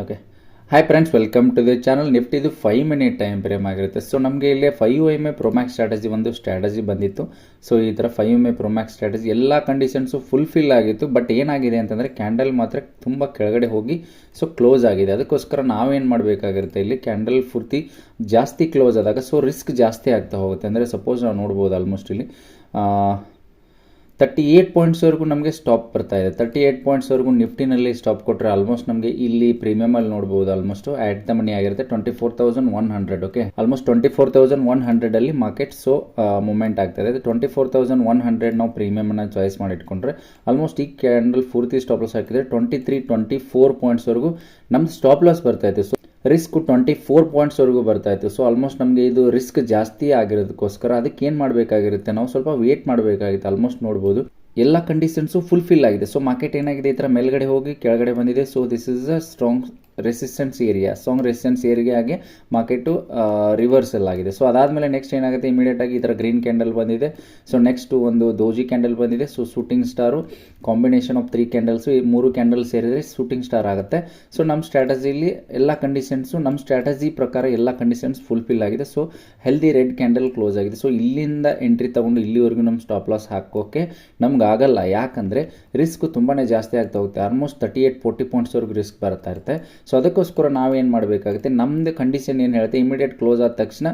Okay hi friends welcome to the channel ನಿಫ್ಟಿದು five minute time frame ಆಗಿರುತ್ತೆ. So ನಮಗೆ ಇಲ್ಲಿ five M A promax strategy ಒಂದು strategy ಬಂದಿತ್ತು. So ಈ ಥರ five M A promax strategy ಎಲ್ಲ ಕಂಡೀಷನ್ಸು ಫುಲ್ಫಿಲ್ ಆಗಿತ್ತು. ಬಟ್ ಏನಾಗಿದೆ ಅಂತಂದರೆ ಕ್ಯಾಂಡಲ್ ಮಾತ್ರ ತುಂಬ ಕೆಳಗಡೆ ಹೋಗಿ ಸೊ ಕ್ಲೋಸ್ ಆಗಿದೆ. ಅದಕ್ಕೋಸ್ಕರ ನಾವೇನು ಮಾಡಬೇಕಾಗಿರುತ್ತೆ ಇಲ್ಲಿ? ಕ್ಯಾಂಡಲ್ ಪೂರ್ತಿ ಜಾಸ್ತಿ ಕ್ಲೋಸ್ ಆದಾಗ ಸೊ ರಿಸ್ಕ್ ಜಾಸ್ತಿ ಆಗ್ತಾ ಹೋಗುತ್ತೆ. ಅಂದರೆ ಸಪೋಸ್ ನಾವು ನೋಡ್ಬೋದು ಆಲ್ಮೋಸ್ಟ್ ಇಲ್ಲಿ. ತರ್ಟಿ ಏಯ್ಟ್ ಪಾಯಿಂಟ್ಸ್ವರೆಗೂ ನಮಗೆ ಸ್ಟಾಪ್ ಬರ್ತಾ ಇದೆ. ತರ್ಟಿ ಏಯ್ಟ್ ಪಾಯಿಂಟ್ಸ್ವರೆಗೂ ನಿಫ್ಟಿನಲ್ಲಿ ಸ್ಟಾಪ್ ಕೊಟ್ಟರೆ ಆಲ್ಮೋಸ್ಟ್ ನಮಗೆ ಇಲ್ಲಿ ಪ್ರೀಮಿಯಮಲ್ಲಿ ನೋಡ್ಬೋದು. ಆಲ್ಮೋಸ್ಟ್ ಆಟ್ ದ ಮನಿ ಆಗಿರುತ್ತೆ. Twenty four thousand one hundred okay almost twenty four thousand one ಹಂಡ್ರೆಡಲ್ಲಿ market so movement ಆಗ್ತಾ ಇದೆ. Twenty four thousand one hundred ನಾವು ಪ್ರೀಮಿಯಮನ್ನು ಚಾಯ್ಸ್ ಮಾಡಿ ಇಟ್ಕೊಂಡ್ರೆ ಆಲ್ಮೋಸ್ಟ್ ಈ ಕ್ಯಾಂಡಲ್ ಪೂರ್ತಿ ಸ್ಟಾಪ್ ಲಾಸ್ ಹಾಕಿದ್ರೆ ಟ್ವೆಂಟಿ ತ್ರೀ ಟ್ವೆಂಟಿ ಫೋರ್ ಪಾಯಿಂಟ್ಸ್ವರೆಗೂ ನಮ್ದು ಸ್ಟಾಪ್ ಲಾಸ್ ಬರ್ತಾ ಇದೆ ಸೊ ರಿಸ್ಕ್ ಟ್ವೆಂಟಿ ಫೋರ್ ಪಾಯಿಂಟ್ಸ್ವರೆಗೂ ಬರ್ತಾ ಇತ್ತು. ಸೊ ಆಲ್ಮೋಸ್ಟ್ ನಮಗೆ ಇದು ರಿಸ್ಕ್ ಜಾಸ್ತಿ ಆಗಿರೋದಕ್ಕೋಸ್ಕರ ಅದಕ್ಕೆ ಏನು ಮಾಡಬೇಕಾಗಿರುತ್ತೆ? ನಾವು ಸ್ವಲ್ಪ ವೇಟ್ ಮಾಡಬೇಕಾಗಿತ್ತು ಆಲ್ಮೋಸ್ಟ್ ನೋಡ್ಬೋದು. ಎಲ್ಲ ಕಂಡೀಷನ್ಸು ಫುಲ್ಫಿಲ್ ಆಗಿದೆ. ಸೊ ಮಾರ್ಕೆಟ್ ಏನಾಗಿದೆ? ಈ ಥರ ಮೇಲ್ಗಡೆ ಹೋಗಿ ಕೆಳಗಡೆ ಬಂದಿದೆ. So this is a strong resistance area strong resistance ಏರಿಯಾಗೆ market reversal ಆಗಿದೆ. ಸೊ ಅದಾದಮೇಲೆ ನೆಕ್ಸ್ಟ್ ಏನಾಗುತ್ತೆ? ಇಮಿಡಿಯೇಟಾಗಿ ಈ ಥರ ಗ್ರೀನ್ ಕ್ಯಾಂಡಲ್ ಬಂದಿದೆ. ಸೊ ನೆಕ್ಸ್ಟ್ ಒಂದು ದೋಜಿ ಕ್ಯಾಂಡಲ್ ಬಂದಿದೆ. So shooting star combination of three candles ಈ ಮೂರು ಕ್ಯಾಂಡಲ್ ಸೇರಿದರೆ ಶೂಟಿಂಗ್ ಸ್ಟಾರ್ ಆಗುತ್ತೆ. ಸೊ ನಮ್ಮ ಸ್ಟ್ರಾಟಜಿಲಿ ಎಲ್ಲ ಕಂಡೀಷನ್ಸು ನಮ್ಮ ಸ್ಟ್ರಾಟಜಿ ಪ್ರಕಾರ ಎಲ್ಲ ಕಂಡೀಷನ್ಸ್ ಫುಲ್ಫಿಲ್ ಆಗಿದೆ. So healthy red candle close ಆಗಿದೆ. ಸೊ ಇಲ್ಲಿಂದ ಎಂಟ್ರಿ ತೊಗೊಂಡು ಇಲ್ಲಿವರೆಗೂ ನಮ್ಮ ಸ್ಟಾಪ್ ಲಾಸ್ ಹಾಕೋಕ್ಕೆ ನಮ್ಗೆ ಆಗಲ್ಲ. ಯಾಕಂದರೆ ರಿಸ್ಕ್ ತುಂಬಾ ಜಾಸ್ತಿ ಆಗ್ತಾ ಹೋಗುತ್ತೆ. ಆಲ್ಮೋಸ್ಟ್ ತರ್ಟಿ ಏಟ್ ಫೋರ್ಟಿ ಪಾಯಿಂಟ್ಸ್ವರೆಗೂ ರಿಸ್ಕ್ ಬರ್ತಾ ಇರುತ್ತೆ. ಸೊ ಅದಕ್ಕೋಸ್ಕರ ನಾವೇನು ಮಾಡಬೇಕಾಗುತ್ತೆ? ನಮ್ಮದು ಕಂಡೀಷನ್ ಏನು ಹೇಳುತ್ತೆ? ಇಮಿಡಿಯೇಟ್ ಕ್ಲೋಸ್ ಆದ ತಕ್ಷಣ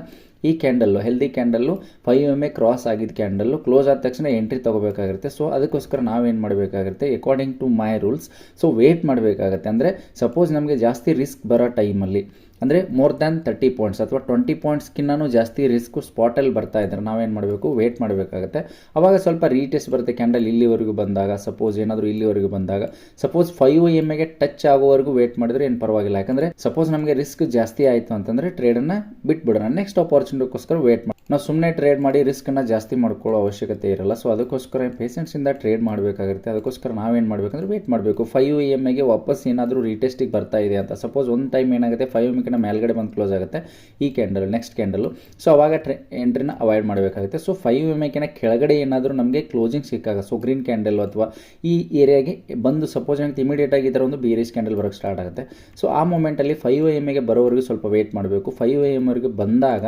ಈ candle healthy candle five M A cross ಆಗಿದ್ದ ಕ್ಯಾಂಡಲ್ಲು ಕ್ಲೋಸ್ ಆದ ತಕ್ಷಣ ಎಂಟ್ರಿ ತೊಗೋಬೇಕಾಗುತ್ತೆ. ಸೊ ಅದಕ್ಕೋಸ್ಕರ ನಾವೇನು ಮಾಡಬೇಕಾಗುತ್ತೆ? According to my rules so wait ಮಾಡಬೇಕಾಗುತ್ತೆ. ಅಂದರೆ ಸಪೋಸ್ ನಮಗೆ ಜಾಸ್ತಿ ರಿಸ್ಕ್ ಬರೋ ಟೈಮಲ್ಲಿ ಅಂದರೆ ಮೋರ್ ದ್ಯಾನ್ ತರ್ಟಿ ಪಾಯಿಂಟ್ಸ್ ಅಥವಾ ಟ್ವೆಂಟಿ ಪಾಯಿಂಟ್ಸ್ಕಿನ್ನೂ ಜಾಸ್ತಿ ರಿಸ್ಕು ಸ್ಪಾಟಲ್ಲಿ ಬರ್ತಾ ಇದ್ದಾರೆ ನಾವೇನು ಮಾಡಬೇಕು? ವೇಟ್ ಮಾಡಬೇಕಾಗುತ್ತೆ. ಆವಾಗ ಸ್ವಲ್ಪ ರೀಟೆಸ್ಟ್ ಬರುತ್ತೆ ಕ್ಯಾಂಡಲ್ ಇಲ್ಲಿವರೆಗೂ ಬಂದಾಗ ಸಪೋಸ್ ಏನಾದರೂ ಇಲ್ಲಿವರೆಗೂ ಬಂದಾಗ. ಸಪೋಸ್ ಫೈವ್ ಎಂ ಎಗೆ ಟಚ್ ಆಗೋವರೆಗೂ ವೇಟ್ ಮಾಡಿದ್ರೆ ಏನು ಪರವಾಗಿಲ್ಲ. ಯಾಕಂದರೆ ಸಪೋಸ್ ನಮಗೆ ರಿಸ್ಕ್ ಜಾಸ್ತಿ ಆಯಿತು ಅಂತಂದರೆ ಟ್ರೇಡನ್ನು ಬಿಟ್ಬಿಡೋಣ. ನೆಕ್ಸ್ಟ್ ಆಪರ್ಚುನಿಟಿಗೋಸ್ಕರ ವೇಟ್ ಮಾಡಿ ನಾವು ಸುಮ್ಮನೆ ಟ್ರೇಡ್ ಮಾಡಿ ರಿಸ್ಕನ್ನು ಜಾಸ್ತಿ ಮಾಡ್ಕೊಳ್ಳೋ ಅವಶ್ಯಕತೆ ಇರಲ್ಲ. ಸೊ ಅದಕ್ಕೋಸ್ಕರ ಪೇಷೆಂಟ್ಸಿಂದ ಟ್ರೇಡ್ ಮಾಡಬೇಕಾಗಿರುತ್ತೆ ಅದಕ್ಕೋಸ್ಕರ ನಾವೇನು ಮಾಡಬೇಕಂದ್ರೆ ವೇಟ್ ಮಾಡಬೇಕು. ಫೈವ್ ಇ ಎಂ ಐಗೆ ವಾಪಸ್ ಏನಾದರೂ ರೀಟೆಸ್ಟಿಗೆ ಬರ್ತಾ ಇದೆ ಅಂತ. ಸಪೋಸ್ ಒಂದು ಟೈಮ್ ಏನಾಗುತ್ತೆ ಫೈವ್ ಎಮ್ಗಿನ ಮೇಲ್ಗಡೆ ಬಂದು ಕ್ಲೋಸ್ ಆಗುತ್ತೆ. ಈ ಕ್ಯಾಂಡಲ್ ನೆಕ್ಸ್ಟ್ ಕ್ಯಾಂಡಲು ಸೊ ಅವಾಗ ಟ್ರೆ ಎಂಟ್ರಿನ ಅವಾಯ್ಡ್ ಮಾಡಬೇಕಾಗುತ್ತೆ. ಸೊ ಫೈವ್ ಎಂ ಐಕಿನ ಕೆಳಗಡೆ ಏನಾದರೂ ನಮಗೆ ಕ್ಲೋಸಿಂಗ್ ಸಿಕ್ಕಾಗ ಸೊ ಗ್ರೀನ್ ಕ್ಯಾಂಡಲ್ ಅಥವಾ ಈ ಏರಿಯಾಗೆ ಬಂದು ಸಪೋಸ್ ಇಮಿಡಿಯೇಟಾಗಿ ಈ ಥರ ಒಂದು ಬೇರಿಸ್ ಕ್ಯಾಂಡಲ್ ಬರೋಕ್ಕೆ ಸ್ಟಾರ್ಟ್ ಆಗುತ್ತೆ. ಸೊ ಆ ಮೂಮೆಂಟಲ್ಲಿ ಫೈವ್ ಎಂ ಐಗೆ ಬರೋವರೆಗೂ ಸ್ವಲ್ಪ ವೇಟ್ ಮಾಡಬೇಕು. ಫೈವ್ ಎಂ ಎಮ್ವರೆಗೆ ಬಂದಾಗ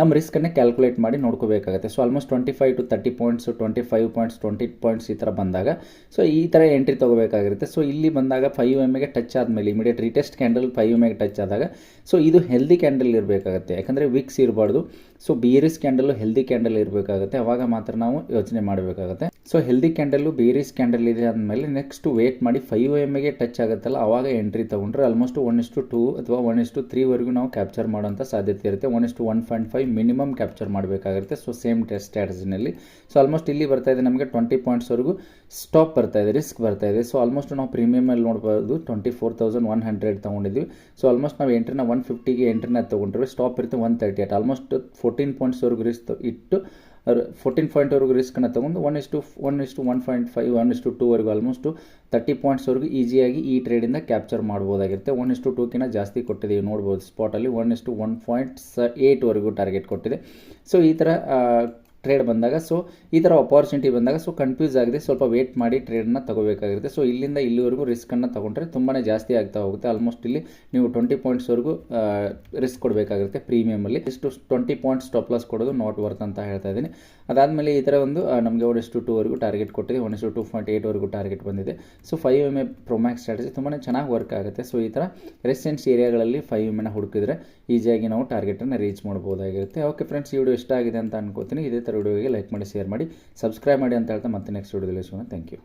ನಮ್ಮ ರಿಸ್ಕನ್ನೇ ಕ್ಯಾಲ್ಕುಲೇಟ್ ಮಾಡಿ ನೋಡ್ಕೋಬೇಕಾಗುತ್ತೆ. So almost twenty five to thirty points twenty five points twenty points ಈ ಥರ ಬಂದಾಗ ಸೊ ಈ ಥರ ಎಂಟ್ರಿ ತೊಗೋಬೇಕಾಗಿರುತ್ತೆ. ಸೊ ಇಲ್ಲಿ ಬಂದಾಗ ಫೈವ್ ಎಗೆ ಟಚ್ ಆದಮೇಲೆ immediate retest candle five M ಎಗೆ ಟಚ್ ಆದಾಗ ಸೊ ಇದು ಹೆಲ್ದಿ ಕ್ಯಾಂಡಲ್ ಇರಬೇಕಾಗುತ್ತೆ. ಯಾಕಂದರೆ ವಿಕ್ಸ್ ಇರಬಾರ್ದು. So bearish candle healthy candle ಇರಬೇಕಾಗುತ್ತೆ. ಅವಾಗ ಮಾತ್ರ ನಾವು ಯೋಚನೆ ಮಾಡಬೇಕಾಗುತ್ತೆ. So healthy candle bearish candle ಇದೆ ಅಂದಮೇಲೆ ನೆಕ್ಸ್ಟ್ ವೇಟ್ ಮಾಡಿ ಫೈವ್ ಎಂ ಎಗೆ ಟಚ್ ಆಗುತ್ತಲ್ಲ, ಅವಾಗ ಎಂಟ್ರಿ ತೊಗೊಂಡ್ರೆ ಆಲ್ಮೋಸ್ಟ್ ಒನ್ ಇಷ್ಟು ಟೂ ಅಥವಾ ಒನ್ ಇಷ್ಟು ತ್ರೀವರೆಗೂ ನಾವು ಕ್ಯಾಪ್ಚರ್ ಮಾಡೋಂಥ ಸಾಧ್ಯತೆ ಇರುತ್ತೆ. ಒನ್ ಇಷ್ಟು one point five minimum capture ಮಾಡಬೇಕಾಗಿರುತ್ತೆ. So same test ಸ್ಟ್ರಾಟಜಿನಲ್ಲಿ ಸೊ ಆಲ್ಮೋಸ್ಟ್ ಇಲ್ಲಿ ಬರ್ತಾ ಇದೆ ನಮಗೆ ಟ್ವೆಂಟಿ ಪಾಯಿಂಟ್ಸ್ವರೆಗೂ ಸ್ಟಾಪ್ ಬರ್ತಾ ಇದೆ ರಿಸ್ಕ್ ಬರ್ತಾ ಇದೆ. ಸೊ ಆಲ್ಮೋಸ್ಟ್ ನಾವು ಪ್ರೀಮಿಯಮಲ್ಲಿ ನೋಡ್ಬೋದು twenty four thousand one hundred ತೊಗೊಂಡಿದ್ವಿ. So almost ನಾವು ಎಂಟ್ರಿನ ಒನ್ ಫಿಫ್ಟಿಗೆ ಎಂಟ್ರಿನ ತೊಗೊಂಡ್ರೆ ಸ್ಟಾಪ್ ಇರುತ್ತೆ ಒನ್ ತರ್ಟಿ ಆಲ್ಮೋಸ್ಟ್ ಫೋರ್ಟೀನ್ ಪಾಯಿಂಟ್ಸ್ವರೆಗೂ ರಿಸ್ಕ್ ಇಟ್ಟು ಫೋರ್ಟೀನ್ ಪಾಯಿಂಟ್ವರೆಗೂ ರಿಸ್ಕನ್ನು ತೊಗೊಂಡು ಒನ್ ಇಷ್ಟು ಒನ್ ಇಷ್ಟು ಒನ್ ಪಾಯಿಂಟ್ ಫೈವ್ ಒನ್ ಇಷ್ಟು ಟೂವರೆಗೂ ಆಲ್ಮೋಸ್ಟು ತರ್ಟಿ ಪಾಯಿಂಟ್ಸ್ವರೆಗೂ ಈಸಿಯಾಗಿ ಈ ಟ್ರೇಡಿಂದ ಕ್ಯಾಪ್ಚರ್ ಮಾಡ್ಬೋದಾಗಿರುತ್ತೆ. ಒನ್ ಇಷ್ಟು ಟೂಕಿನ ಜಾಸ್ತಿ ಕೊಟ್ಟಿದ್ದೀವಿ ನೋಡ್ಬೋದು ಸ್ಪಾಟಲ್ಲಿ ಒನ್ ಇಷ್ಟು ಒನ್ ಪಾಯಿಂಟ್ ಸ ಏಯ್ಟ್ವರೆಗೂ ಟಾರ್ಗೆಟ್ ಕೊಟ್ಟಿದೆ. ಸೊ ಈ ಥರ ಟ್ರೇಡ್ ಬಂದಾಗ ಸೊ ಈ ಥರ ಅಪಾರ್ಚುನಿಟಿ ಬಂದಾಗ ಸೊ ಕನ್ಫ್ಯೂಸ್ ಆಗಿದೆ. ಸ್ವಲ್ಪ ವೇಟ್ ಮಾಡಿ ಟ್ರೇಡನ್ನ ತಗೋಬೇಕಾಗಿರುತ್ತೆ. ಸೊ ಇಲ್ಲಿಂದ ಇಲ್ಲಿವರೆಗೂ ರಿಸ್ಕನ್ನು ತೊಗೊಂಡ್ರೆ ತುಂಬಾ ಜಾಸ್ತಿ ಆಗ್ತಾ ಹೋಗುತ್ತೆ. ಆಲ್ಮೋಸ್ಟ್ ಇಲ್ಲಿ ನೀವು ಟ್ವೆಂಟಿ ಪಾಯಿಂಟ್ಸ್ವರೆಗೂ ರಿಸ್ಕ್ ಕೊಡಬೇಕಾಗಿರುತ್ತೆ ಪ್ರೀಮಿಯಮಲ್ಲಿ ಇಷ್ಟು ಟ್ವೆಂಟಿ ಪಾಯಿಂಟ್ಸ್ ಸ್ಟಾಪ್ ಲಾಸ್ ಕೊಡೋದು ನಾಟ್ ವರ್ತ್ ಅಂತ ಹೇಳ್ತಾ ಇದ್ದೀನಿ. ಅದಾದಮೇಲೆ ಈ ಥರ ಒಂದು ನಮಗೆ ಒನ್ ಇಷ್ಟು ಟೂವರೆಗೂ ಟಾರ್ಗೆಟ್ ಕೊಟ್ಟಿದೆ. ಒನ್ ಇಷ್ಟು ಟೂ ಪಾಯಿಂಟ್ ಏಯ್ಟ್ವರೆಗೂ ಟಾರ್ಗೆಟ್ ಬಂದಿದೆ. So five M A promax strategy ತುಂಬಾ ಚೆನ್ನಾಗಿ ವರ್ಕ್ ಆಗುತ್ತೆ. ಸೊ ಈ ಥರ ರೆಸಿಡೆನ್ಸ್ ಏರಿಯಾಗಳಲ್ಲಿ ಫೈವ್ ಎಂ ಎನ ಹುಡುಕಿದ್ರೆ ಈಸಿಯಾಗಿ ನಾವು ಟಾರ್ಗೆಟನ್ನು ರೀಚ್ ಮಾಡ್ಬೋದಾಗಿರುತ್ತೆ. ಓಕೆ ಫ್ರೆಂಡ್ಸ್ ಈ ವಿಡಿಯೋ ಇಷ್ಟ ಆಗಿದೆ ಅಂತ ಅನ್ಕೋತೀನಿ. ಇದೇ ಥರ ವಿಡಿಯೋಗೆ ಲೈಕ್ ಮಾಡಿ ಶೇರ್ ಮಾಡಿ ಸಬ್ಸ್ಕ್ರೈಬ್ ಮಾಡಿ ಅಂತ ಹೇಳ್ತಾ ಮತ್ತೆ ನೆಕ್ಸ್ಟ್ ವಿಡಿಯೋದಲ್ಲಿ ಸಿಗೋಣ. Thank you